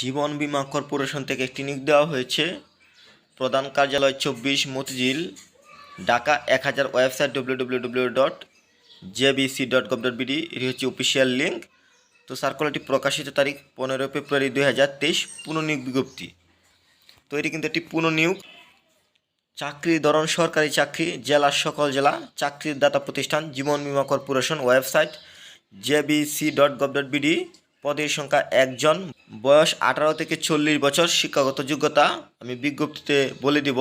জীবন Bima corporation থেকে একটি নিয়োগ দেওয়া হয়েছে। প্রধান কার্যালয় চব্বিশ মতিঝিল, ঢাকা এক হাজার website W W W dot JBC dot gov dot BD এটি হচ্ছে অফিসিয়াল লিঙ্ক তো সার্কুলারটি প্রকাশিত তারিখ পনেরো ফেব্রুয়ারি দুই হাজার তেইশ পুনঃনিয়োগ বিজ্ঞপ্তি। তো এটি কিন্তু একটি পুনঃনিয়োগ চাকরির ধরন সরকারি চাকরি জেলার সকল জেলা, চাকরির দাতা প্রতিষ্ঠান, Jiban Bima Corporation website JBC dot gov dot BD পদের সংখ্যা একজন, বয়স আঠারো থেকে চল্লিশ বছর, শিক্ষাগত যোগ্যতা, আমি বিজ্ঞপ্তিতে বলে দিব,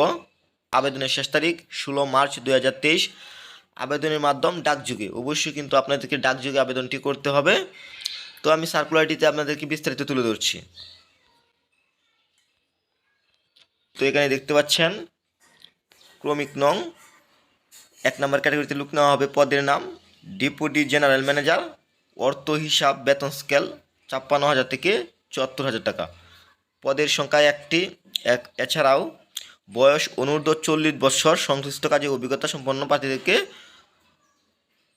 আবেদনের শেষ তারিখ ষোলো মার্চ দুই হাজার তেইশ। আবেদনের মাধ্যম ডাকযুগে, অবশ্যই কিন্তু আপনাদেরকে ডাকযুগে আবেদনটি করতে হবে। তো আমি সার্কুলারটিতে আপনাদেরকে বিস্তারিত তুলে ধরছি। তো এখানে দেখতে পাচ্ছেন, ক্রমিক নং, এক নম্বর ক্যাটাগরিতে লুক নেওয়া হবে পদের নাম, ডেপুটি জেনারেল ম্যানেজার, অর্থ হিসাব বেতন স্কেল ছাপ্পান্ন হাজার থেকে চুয়াত্তর হাজার টাকা। পদের সংখ্যা একটি। এক, এছাড়াও বয়স অনূর্ধ্ব চল্লিশ বছর সংশ্লিষ্ট কাজে অভিজ্ঞতা সম্পন্ন প্রার্থীদেরকে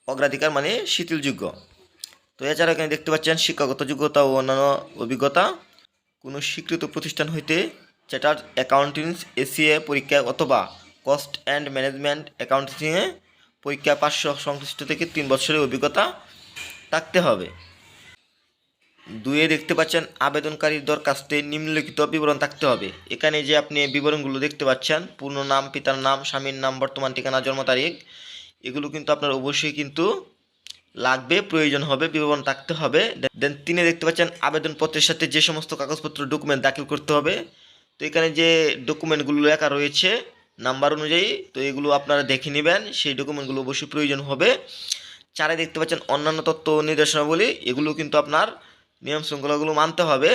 অগ্রাধিকার মানে শিথিলযোগ্য। তো এছাড়া এখানে দেখতে পাচ্ছেন শিক্ষাগত যোগ্যতা ও অন্যান্য অভিজ্ঞতা। কোনো স্বীকৃত প্রতিষ্ঠান হইতে চার্টার্ড অ্যাকাউন্টেন্স এসিএ পরীক্ষা অথবা কস্ট অ্যান্ড ম্যানেজমেন্ট অ্যাকাউন্টিংয়ে পরীক্ষা পাঁচশো সংশ্লিষ্ট থেকে তিন বছরের অভিজ্ঞতা থাকতে হবে। দুয়ে দেখতে পাচ্ছেন, আবেদনকারীর দরখাস্তে নিম্নলিখিত বিবরণ থাকতে হবে। এখানে যে আপনি বিবরণগুলো দেখতে পাচ্ছেন, পূর্ণ নাম, পিতার নাম, স্বামীর নাম, বর্তমান ঠিকানা, জন্ম তারিখ, এগুলো কিন্তু আপনার অবশ্যই কিন্তু লাগবে, প্রয়োজন হবে, বিবরণ থাকতে হবে। দেন তিনে দেখতে পাচ্ছেন, আবেদনপত্রের সাথে যে সমস্ত কাগজপত্র ডকুমেন্ট দাখিল করতে হবে। তো এখানে যে ডকুমেন্টগুলো লেখা রয়েছে, নাম্বার অনুযায়ী, তো এগুলো আপনারা দেখে নেবেন, সেই ডকুমেন্টগুলো অবশ্যই প্রয়োজন হবে। চারে দেখতে পাচ্ছেন, অন্যান্য তথ্য নির্দেশনাবলী এগুলো কিন্তু আপনার নিয়ম শৃঙ্খলাগুলো মানতে হবে।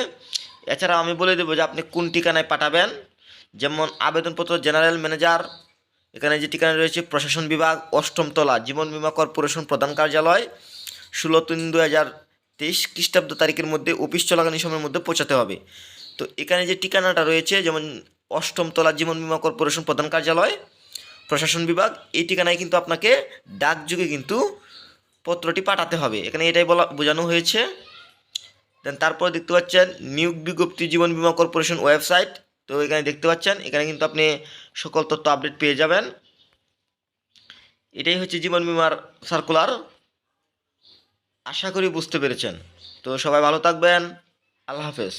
এছাড়া আমি বলে দেবো যে আপনি কোন ঠিকানায় পাঠাবেন। যেমন আবেদনপত্র জেনারেল ম্যানেজার, এখানে যে ঠিকানা রয়েছে প্রশাসন বিভাগ, অষ্টম তলা, জীবন বিমা কর্পোরেশন প্রধান কার্যালয়, ষোলো তিন দু হাজার তেইশ খ্রিস্টাব্দ তারিখের মধ্যে অফিস চলাকালীন সময়ের মধ্যে পৌঁছাতে হবে। তো এখানে যে ঠিকানাটা রয়েছে, যেমন অষ্টম তলা, জীবন বিমা কর্পোরেশন প্রধান কার্যালয়, প্রশাসন বিভাগ, এই ঠিকানায় কিন্তু আপনাকে ডাকযুগে কিন্তু পত্রটি পাঠাতে হবে। এখানে এটাই বলা, বোঝানো হয়েছে। দেন তারপরে দেখতে পাচ্ছেন নিয়োগ বিজ্ঞপ্তি জীবন বিমা কর্পোরেশন ওয়েবসাইট। তো এখানে দেখতে পাচ্ছেন, এখানে কিন্তু আপনি সকল তথ্য আপডেট পেয়ে যাবেন। এটাই হচ্ছে জীবন বিমার সার্কুলার আশা করি বুঝতে পেরেছেন। তো সবাই ভালো থাকবেন। আল্লাহ হাফেজ।